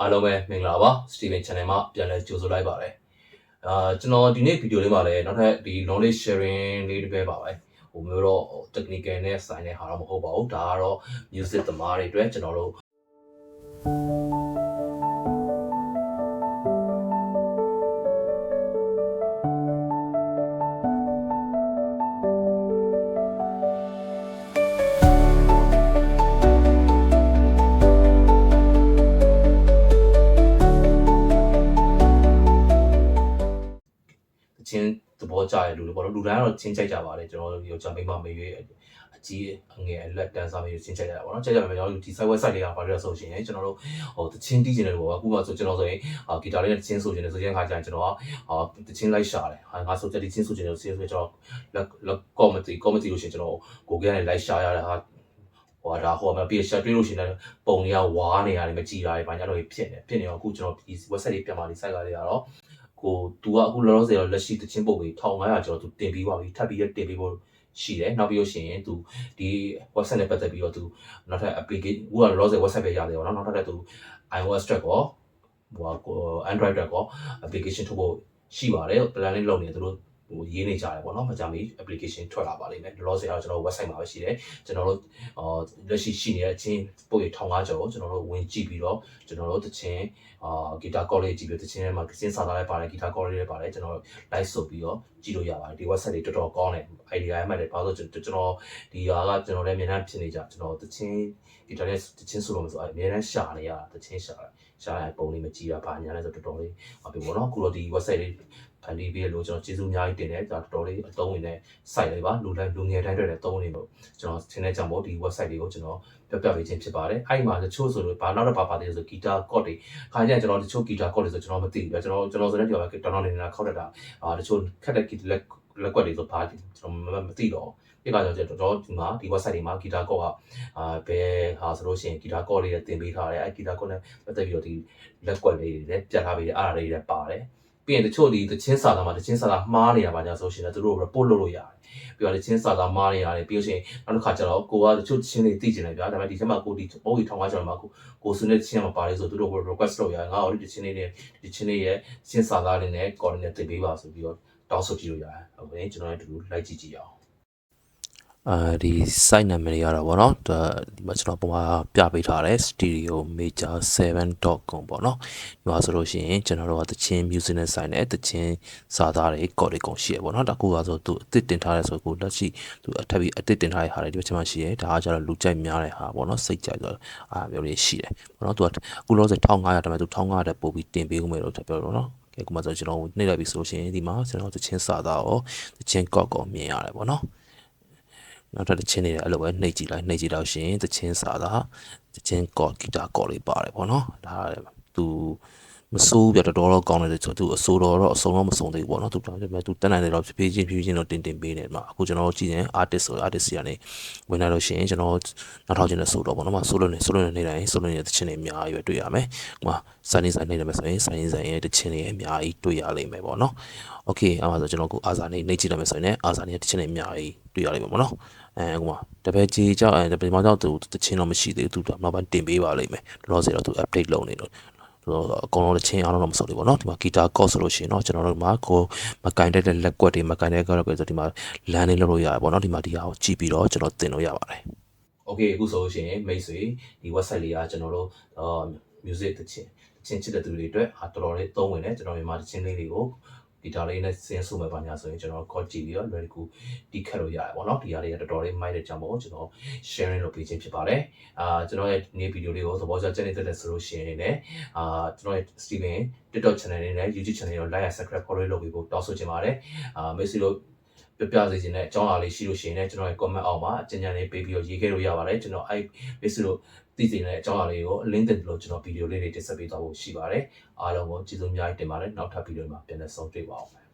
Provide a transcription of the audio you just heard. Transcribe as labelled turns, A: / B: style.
A: အားလုံးပဲမင်္ဂလာပါ Steven Channel မှာပြန်လည်ကြိုဆိုလိုက်ပါတယ်အာကျွန်တော်ဒီနေ့ဗီဒီယိုလေးမှာလည်းနောက်ထပ်ဒီ knowledge sharing လေးတစ်ပဲပါပဲဟိုမျိုးတော့ technical နဲ့ဆိုင်တဲ့ဟာတော့မဟုတ်ပါဘူးဒါကတော့ music သမားတွေအတွက်ကျွန်တော်တို့ ချင်းသဘောကျတဲ့လူတွေပေါ့နော်လူတိုင်းကတော့ချင်းချိုက်ကြပါတယ်ကျွန်တော်တို့ယောက်ျားမိန်းမမေရွေးအကြီးအငယ်အလက်တန်းစားမျိုးချင်းချိုက်ကြတာပေါ့နော်ချိုက်ကြမယ်ကျွန်တော်တို့ဒီ site website တွေကဘာလို့လဲဆိုရှင်ကျွန်တော်တို့ဟိုတချင်းတီးကျင်တယ်ပေါ့အခုမှဆိုကျွန်တော်ဆိုရင်အာဂီတာလေးနဲ့တချင်းဆိုကျင်တယ်ဆိုရင်ခါကျရင်ကျွန်တော်ကအာတချင်းလိုက်ရှာတယ်ဟာငါဆိုတဲ့တချင်းဆိုကျင်တယ်ဆိုရင်ကျွန်တော်လက်လက် comedy comedy လို့ရှင်ကျွန်တော်ကိုကြီးကနေလိုက်ရှာရတာဟာဟိုဒါဟိုမှာပြရှာတွေးလို့ရှင်တယ်ပုံတွေကဝါးနေရတယ်မကြည်တာတွေဘာညာတော့ဖြစ်နေဖြစ်နေတော့အခုကျွန်တော်ဒီ website တွေပြန်มาဒီ site ကလေးကတော့ ကိုသူကအခုလောလောဆယ်တော့လက်ရှိတချင်းပုတ်ပြီး1500ကျော်သူတင်ပြီးပါပြီထပ်ပြီးတင်ပြီးဖို့ရှိတယ်နောက်ပြီးလို့ရှိရင်သူဒီ website နဲ့ပတ်သက်ပြီးတော့သူနောက်ထပ် application ဟိုကလောလောဆယ် website ပဲရတယ်ပေါ့နော်နောက်ထပ်သူ iOS အတွက်ကောဟိုက Android အတွက်ကော application ထုတ်ဖို့ရှိပါတယ် plan လေးလုပ်နေသူတို့ ဟိုရေးနေကြတယ်ပေါ့နော်မကြမီ application ထွက်လာပါလိမ့်မယ်လောလောဆယ်ကတော့ကျွန်တော် website မှာပဲရှိတယ်ကျွန်တော်တို့အာလက်ရှိရှိနေတဲ့အချင်းပုတ်ရ1500ကျော်ကိုကျွန်တော်တို့ဝင်ကြည့်ပြီးတော့ကျွန်တော်တို့တချင်းအာဂီတာ college ကြည့်ပြီးတချင်းထဲမှာစင်းစာသားလည်းပါတယ်ဂီတာ college လည်းပါတယ်ကျွန်တော် live ဆိုပြီးတော့ကြည့်လို့ရပါတယ်ဒီ website တွေတော်တော်ကောင်းတယ် idea ရမှတ်တယ်ဘာလို့ဆိုကျွန်တော်ဒီဟာကကျွန်တော်လည်းအများအားဖြစ်နေကြကျွန်တော်တချင်းဂီတာနဲ့တချင်းဆိုလို့မဆိုအများအားရှာနေရတာတချင်းရှာတယ်ရှာရပုံလေးမကြည့်တာဘာညာလဲဆိုတော်တော်လေးဟုတ်ပြီပေါ့နော်အခုတော့ဒီ website လေးဖန်တီးပေးလို့ကျွန်တော်ကျေးဇူးအများကြီးတင်တယ်ဒါတော်တော်လေးအသုံးဝင်တဲ့ site လေးပါလူတိုင်းလူငယ်တိုင်းတွေလည်းသုံးနေလို့ကျွန်တော်သင်တဲ့ကြောင့်ပေါ့ဒီ website လေးကိုကျွန်တော်ပြပြပေးခြင်းဖြစ်ပါတယ်အဲ့ဒီမှာတချို့ဆိုလို့ဘာနောက်တော့ဘာပါတယ်ဆိုဂီတာ chord တွေခါကျရင်ကျွန်တော်တချို့ဂီတာ chord တွေဆိုကျွန်တော်မသိဘူးကျွန်တော်ကျွန်တော်ဆိုတဲ့ဒီမှာတောင်းတောင်းနေနေတာခောက်တတ်တာအာတချို့ခက်တဲ့ဂီတာလက်လက်ကွက်တွေဆိုဘာကျွန်တော်မသိတော့ဒီကကြောင့်ကျွန်တော်ဒီမှာဒီ website တွေမှာဂီတာကော့ကအာဘယ်ဟာဆိုလို့ရှိရင်ဂီတာကော့လေးတွေတင်ပေးထားတယ်အဲဂီတာကော့နဲ့ပတ်သက်ပြီးတော့ဒီလက်ကွက်လေးတွေလည်းပြတ်ထားပေးတယ်အားလေးတွေလည်းပါတယ် ပြီးရင်တချို့ဒီတချင်းစာသားမှာတချင်းစာသားမှားနေတာပါကြဆိုရှင်လည်းသူတို့ report လုပ်လို့ရတယ်ပြီးတော့တချင်းစာသားမှားနေရတယ်ပြီးလို့ရှိရင်နောက်တစ်ခါကျတော့ကိုကတချို့တချင်းတွေသိကျင်တယ်ဗျာဒါပေမဲ့ဒီချက်မှာကိုဒီပုံကြီးထောင်ကားကျွန်တော်မှာကိုကိုစုနဲ့တချင်းမှာပါလေဆိုသူတို့ request လုပ်ရတယ်ငါတို့ဒီတချင်းလေးနဲ့ဒီချင်းလေးရဲ့ချင်းစာသားလေးနဲ့ coordinate တင်ပေးပါဆိုပြီးတော့တောင်းဆိုကြည့်လို့ရတယ်ဟုတ်ကဲ့ကျွန်တော်လည်းဒီလိုလိုက်ကြည့်ကြည့်အောင်
B: အဲဒီ site နာမည်တွေကတော့ဗောနော်ဒါဒီမှာကျွန်တော်ပုံမှာပြပေးထားတယ် stereo major 7.com ပေါ့နော်ဒီမှာဆိုလို့ရှိရင်ကျွန်တော်တို့ကတချင်း music နဲ့ဆိုင်တဲ့တချင်းစာသားတွေ code တွေကုန်ရှိရပေါ့နော်ဒါကူကဆိုသူအစ်စ်တင်ထားတဲ့ဆိုကိုလက်ရှိသူအထပ်ပြီးအစ်စ်တင်ထားတဲ့ဟာတွေဒီမှာရှိရဲဒါကကျတော့လူကြိုက်များတဲ့ဟာပေါ့နော်စိတ်ကြိုက်ဆိုအာမျိုးလေးရှိတယ်ပေါ့နော်သူကအခုလောဆယ်1500တမန်သူ1500တက်ပို့ပြီးတင်ပေးဦးမယ်လို့ပြောတော့နော်ကဲခုမှဆိုကျွန်တော်နှိပ်လိုက်ပြီဆိုလို့ရှိရင်ဒီမှာကျွန်တော်တချင်းစာသားရောတချင်း code ကိုမြင်ရတယ်ပေါ့နော် နောက်ထပ်တစ်ချင်းတွေအဲ့လိုပဲနှိပ်ကြည့်လိုက်နှိပ်ကြည့်တော့ရှင်သချင်းစာတာသချင်းကော့ဂီတာကော့လေးပါတယ်ပေါ့နော်ဒါသူ မဆိုးပြတော်တော်ကောင်းတယ်ဆိုသူအဆိုးတော်တော့အစုံတော့မစုံသေးဘူးပေါ့နော်သူတောင်းတယ်သူတက်နိုင်တယ်တော့ဖြည်းဖြည်းချင်းဖြည်းဖြည်းချင်းတော့တင်တင်ပေးနေမှာအခုကျွန်တော်ကြည့်ရင် artist ဆို artist စီကနေဝင်လာလို့ရှိရင်ကျွန်တော်နောက်ထောက်ချင်းနဲ့ဆိုတော့ပေါ့နော်မဆိုးလို့နေဆိုးလို့နေနေတိုင်းဆိုးလို့နေတဲ့ချင်းတွေအများကြီးပဲတွေ့ရမယ်ဟိုမှာစိုင်းနေစိုင်းနေတယ်မယ်ဆိုရင်စိုင်းနေစိုင်းရဲ့တချင်းတွေအများကြီးတွေ့ရလိမ့်မယ်ပေါ့နော်โอเคအဲ့မှာဆိုကျွန်တော်ကိုအာဇာနေနှိပ်ကြည့်လိုက်မယ်ဆိုရင်အာဇာနေတချင်းတွေအများကြီးတွေ့ရလိမ့်မယ်ပေါ့နော်အဲဟိုမှာတပည့်ကြီးကြောက်အဲတပည့်မောင်ကြောက်သူတချင်းတော့မရှိသေးဘူးသူနောက်ပိုင်းတင်ပေးပါလိမ့်မယ်လောလောဆယ်တော့သူ update လုပ်နေ လို့အကုန်လုံးတစ်ချင်းအားလုံးတော့မစုံဘူးပေါ့နော်ဒီမှာဂီတာကော့ဆိုလို့ရှိရင်เนาะကျွန်တော်တို့မှာကိုမကင်တဲ့လက်ကွက်တွေမကင်တဲ့ကောက်ကွက်ဆိုဒီမှာလမ်းလေးလုပ်လို့ရတယ်ပေါ့နော်ဒီမှာဒီဟာကိုကြည့်ပြီးတော့ကျွန်တော်တင်လို့ရပါတယ်
A: โอเคအခုဆိုလို့ရှိရင်မိတ်ဆွေဒီ website လေးကကျွန်တော်တို့အာ music တချင်းတချင်းချစ်တဲ့သူတွေအတွက်ဟာတော်တော်လေးသုံးဝင်တယ်ကျွန်တော်မြန်မာတချင်းလေးတွေကို ဒီတာလေးနဲ့စင်းဆုမဲ့ပါညာဆိုရင်ကျွန်တော် call ကြည့်ပြီးတော့ ready ကူတီးခတ်လို့ရတယ်ပေါ့နော်ဒီဟာလေးကတော်တော်လေးမိုက်တဲ့ကြောင့်ပေါ့ကျွန်တော် sharing လုပ်ပေးခြင်းဖြစ်ပါတယ်အာကျွန်တော်ရဲ့ဒီနေ့ဗီဒီယိုလေးကိုသဘောကျကြတဲ့တဲ့ဆိုလို့ရှိရင်လည်းအာကျွန်တော်ရဲ့ Steven TikTok channel လေးနဲ့ YouTube channel ကို like and subscribe follow လုပ်ပြီးဖို့တောင်းဆိုချင်ပါတယ်အာမိတ်ဆွေတို့ ပြပြစေခြင်းနဲ့အကြောင်းအရာလေးရှိလို့ရှိရင်လည်းကျွန်တော်ရဲ့ comment အောက်မှာအကြံဉာဏ်လေးပေးပြီးတော့ရေးခဲ့လို့ရပါတယ်ကျွန်တော်အဲ့မိတ်ဆွေတို့သိစေတဲ့အကြောင်းအရာလေးကို link တင်လို့ကျွန်တော်ဗီဒီယိုလေးတွေတင်ဆက်ပေးသွားဖို့ရှိပါတယ်အားလုံးကိုကျေးဇူးအများကြီးတင်ပါတယ်နောက်ထပ်ဗီဒီယိုမှာပြန်လည်ဆုံတွေ့ပါအောင်